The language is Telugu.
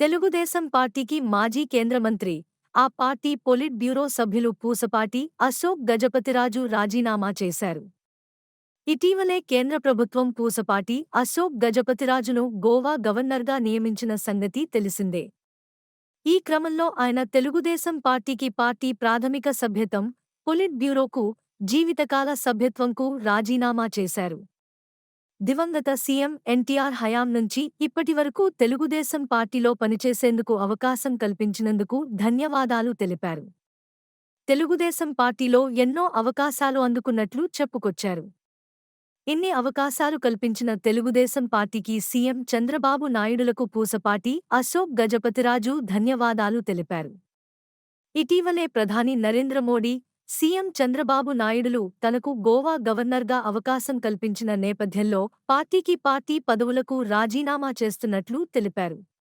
తెలుగుదేశం పార్టీకి మాజీ కేంద్ర మంత్రి ఆ పార్టీ పొలిట్ బ్యూరో సభ్యులు పూసపాటి అశోక్ గజపతిరాజు రాజీనామా చేశారు. ఇటీవలే కేంద్ర ప్రభుత్వం పూసపాటి అశోక్ గజపతిరాజును గోవా గవర్నర్గా నియమించిన సంగతి తెలిసిందే. ఈ క్రమంలో ఆయన తెలుగుదేశం పార్టీకి పార్టీ ప్రాథమిక సభ్యత్వం పొలిట్ బ్యూరోకు జీవితకాల సభ్యత్వంకు రాజీనామా చేశారు. దివంగత సీఎం ఎన్టీఆర్ హయాం నుంచి ఇప్పటివరకు తెలుగుదేశం పార్టీలో పనిచేసేందుకు అవకాశం కల్పించినందుకు ధన్యవాదాలు తెలిపారు. తెలుగుదేశం పార్టీలో ఎన్నో అవకాశాలు అందుకున్నట్లు చెప్పుకొచ్చారు. ఇన్ని అవకాశాలు కల్పించిన తెలుగుదేశం పార్టీకి సీఎం చంద్రబాబు నాయుడులకు పూసపాటి అశోక్ గజపతిరాజు ధన్యవాదాలు తెలిపారు. ఇటీవలే ప్రధాని నరేంద్ర మోడీ సీఎం చంద్రబాబు నాయుడులు తనకు గోవా గవర్నర్గా అవకాశం కల్పించిన నేపథ్యంలో పార్టీకి పార్టీ పదవులకు రాజీనామా చేస్తున్నట్లు తెలిపారు.